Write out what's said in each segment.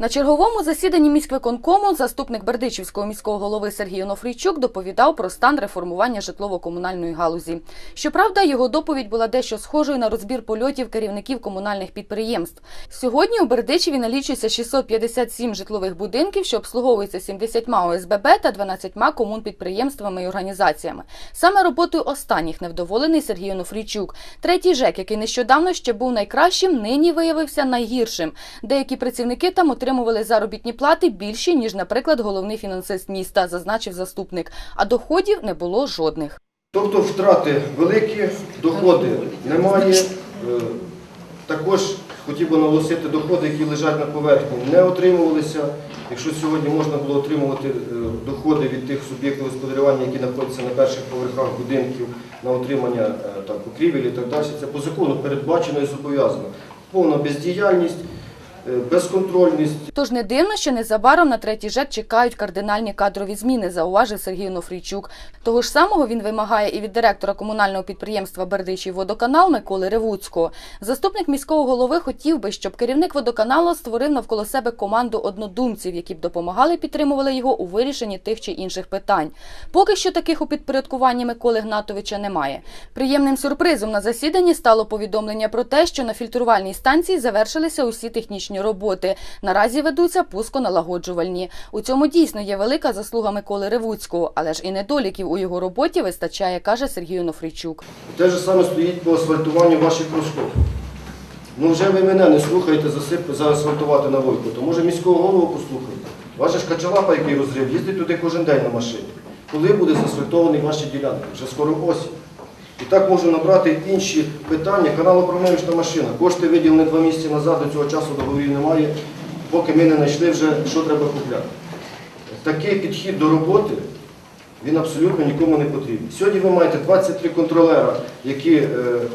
На черговому засіданні міськвиконкому заступник Бердичівського міського голови Сергій Онофрійчук доповідав про стан реформування житлово-комунальної галузі. Щоправда, його доповідь була дещо схожою на розбір польотів керівників комунальних підприємств. Сьогодні у Бердичеві налічується 657 житлових будинків, що обслуговуються 70 ОСББ та 12 комунпідприємствами і організаціями. Саме роботою останніх невдоволений Сергій Онофрійчук. Третій ЖЕК, який нещодавно ще був найкращим, нині виявився найгіршим. Деякі працівники там отримували заробітні плати більші, ніж, наприклад, головний фінансист міста, зазначив заступник. А доходів не було жодних. Тобто втрати великі, доходи немає. Е, Також хотів би наголосити, доходи, які лежать на поверхні, не отримувалися. Якщо сьогодні можна було отримувати е, доходи від тих суб'єктів господарювання, які знаходяться на перших поверхах будинків, на отримання е, там, покрівель і так далі, це по закону передбачено і зобов'язано. Повна бездіяльність, безконтрольність. Тож не дивно, що незабаром на третій ЖЕК чекають кардинальні кадрові зміни, зауважив Сергій Нофрійчук. Того ж самого він вимагає і від директора комунального підприємства Бердичів водоканал Миколи Ревуцького. Заступник міського голови хотів би, щоб керівник водоканалу створив навколо себе команду однодумців, які б допомагали підтримували його у вирішенні тих чи інших питань. Поки що таких у підпорядкуванні Миколи Гнатовича немає. Приємним сюрпризом на засіданні стало повідомлення про те, що на фільтрувальній станції завершилися усі технічні роботи. Наразі ведуться пусконалагоджувальні. У цьому дійсно є велика заслуга Миколи Ревуцького, але ж і недоліків у його роботі вистачає, каже Сергій Онофрійчук. Те ж саме стоїть по асфальтуванню ваших розходів. Ну вже ви мене не слухаєте засип, заасфальтувати на Войку, то може міського голову послухайте. Ваша ж качалапа, який розрив, їздить туди кожен день на машині. Коли буде заасфальтований ваші ділянки? Вже скоро осінь. І так можу набрати інші питання. Каналопрограмічна машина. Кошти виділені два місяці назад, до цього часу договорів немає, поки ми не знайшли вже, що треба купляти. Такий підхід до роботи, він абсолютно нікому не потрібен. Сьогодні ви маєте 23 контролера, які е,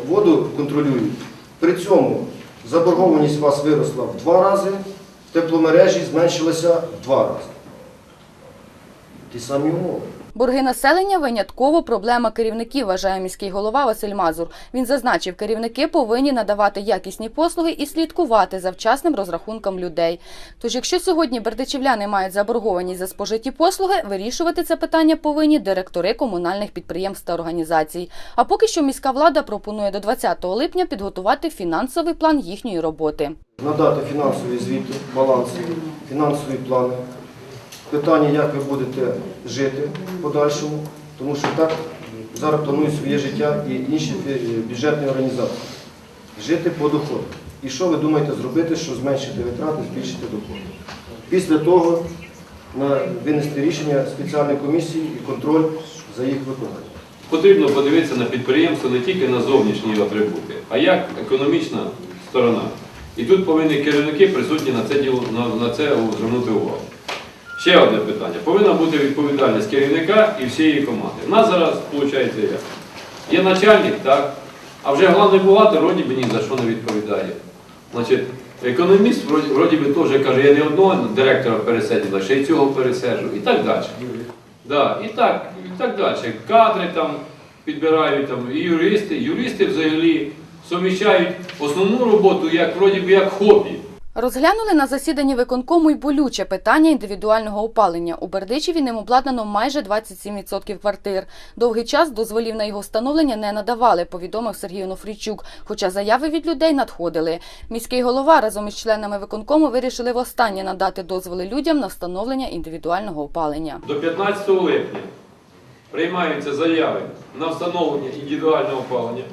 воду контролюють. При цьому заборгованість у вас виросла в два рази, тепломережі зменшилася в два рази. Ті самі умови. Борги населення винятково проблема керівників, вважає міський голова Василь Мазур. Він зазначив, керівники повинні надавати якісні послуги і слідкувати за вчасним розрахунком людей. Тож, якщо сьогодні бердичівляни мають заборгованість за спожиті послуги, вирішувати це питання повинні директори комунальних підприємств та організацій. А поки що міська влада пропонує до 20 липня підготувати фінансовий план їхньої роботи. Надати фінансові звіти, баланси, фінансові плани. Питання, як ви будете жити в подальшому, тому що так зараз планують своє життя і інші е, бюджетні організації. Жити по доходу. І що ви думаєте зробити, щоб зменшити витрати, збільшити доходи? Після того винести рішення спеціальної комісії і контроль за їх виконанням. Потрібно подивитися на підприємство не тільки на зовнішні атрибути, а як економічна сторона. І тут повинні керівники присутні на це на це звернути увагу. Ще одне питання. Повинна бути відповідальність керівника і всієї команди. У нас зараз виходить як? Є начальник, так, а вже головний бухгалтер вроді би ні за що не відповідає. Значить, економіст вроді, би теж каже, я не одного директора пересадила, ще й цього пересаджу і так далі. Да, і так, і так далі. Кадри там підбирають там, і юристи. Юристи взагалі суміщають основну роботу як вроді би як хобі. Розглянули на засіданні виконкому й болюче питання індивідуального опалення. У Бердичеві ним обладнано майже 27% квартир. Довгий час дозволів на його встановлення не надавали, повідомив Сергій Онофрійчук, хоча заяви від людей надходили. Міський голова разом із членами виконкому вирішили востаннє надати дозволи людям на встановлення індивідуального опалення. До 15 липня приймаються заяви на встановлення індивідуального опалення.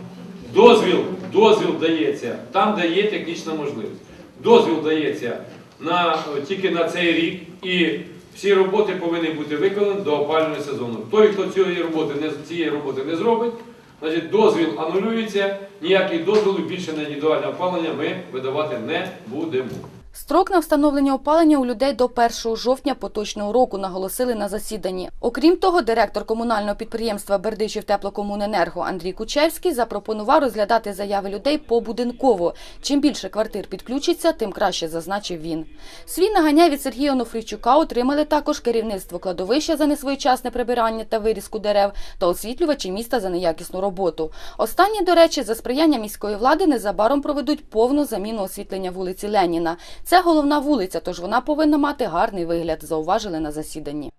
Дозвіл, дозвіл дається там, де є технічна можливість. Дозвіл дається на, тільки на цей рік і всі роботи повинні бути виконані до опалювального сезону. Той, хто цієї роботи не, цієї роботи не зробить, значить дозвіл анулюється, ніякий дозвіл більше на індивідуальне опалення ми видавати не будемо. Строк на встановлення опалення у людей до 1 жовтня поточного року наголосили на засіданні. Окрім того, директор комунального підприємства Бердичів теплокомуненерго Андрій Кучевський запропонував розглядати заяви людей побудинково. Чим більше квартир підключиться, тим краще, зазначив він. Свій наганяй від Сергія Онофрійчука отримали також керівництво кладовища за несвоєчасне прибирання та вирізку дерев та освітлювачі міста за неякісну роботу. Останні, до речі, за сприяння міської влади незабаром проведуть повну заміну освітлення вулиці Леніна. Це головна вулиця, тож вона повинна мати гарний вигляд, зауважили на засіданні.